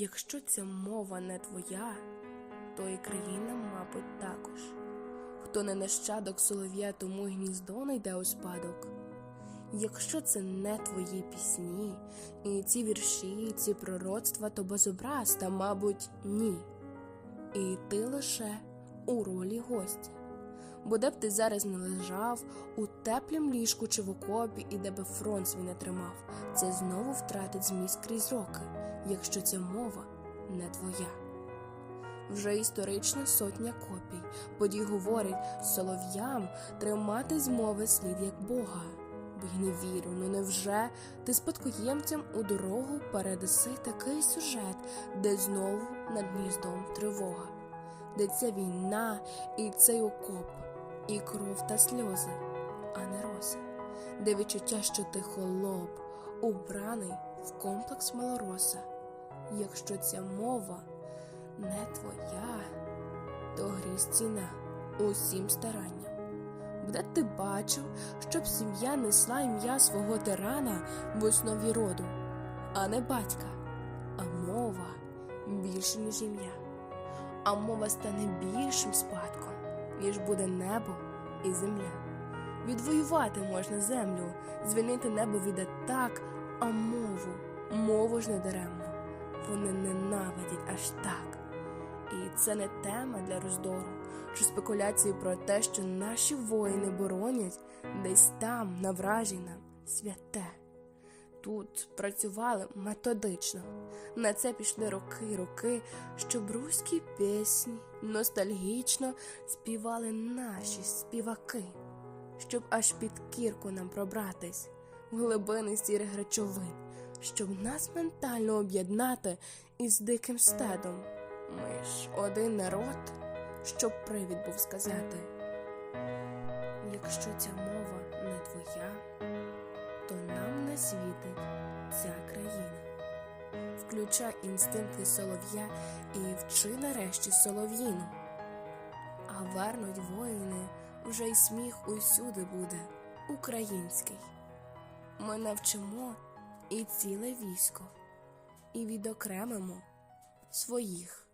Якщо ця мова не твоя, то і країна, мабуть, також. Хто не нащадок солов'я, тому гніздо не йде у спадок. Якщо це не твої пісні, і ці вірші, і ці пророцтва, то безобраз, та, мабуть, ні. І ти лише у ролі гостя. Бо де б ти зараз не лежав у теплім ліжку чи в окопі, і де би фронт свій не тримав, це знову втратить зміст крізь роки, якщо ця мова не твоя. Вже історична сотня копій, подій говорить солов'ям тримати з мови слід як Бога. Бо й не вірю, ну невже ти спадкоємцям у дорогу передаси такий сюжет, де знову над гніздом тривога, де ця війна і цей окоп, і кров та сльози, а не роси, де відчуття, що ти холоп, убраний в комплекс малороса. Якщо ця мова не твоя, то грізь ціна усім старанням. Де ти бачив, щоб сім'я несла ім'я свого тирана в основі роду, а не батька, а мова більше, ніж ім'я, а мова стане більшим спадком, ніж буде небо і земля. Відвоювати можна землю, звільнити небо від атак, а мову, мову ж не даремно. Вони ненавидять аж так. І це не тема для роздору чи спекуляції про те, що наші воїни боронять десь там, на вражіна, святе. Тут працювали методично. На це пішли роки роки, щоб руські пісні ностальгічно співали наші співаки, щоб аж під кірку нам пробратись в глибини сірих речовин, щоб нас ментально об'єднати із диким стедом. Ми ж один народ, щоб привід був сказати. Якщо ця мова не твоя, то нам не світить ця країна. Включай інстинкти солов'я і вчи нарешті солов'їну. А вернуть воїни, вже й сміх усюди буде український. Ми навчимо і ціле військо, і відокремимо своїх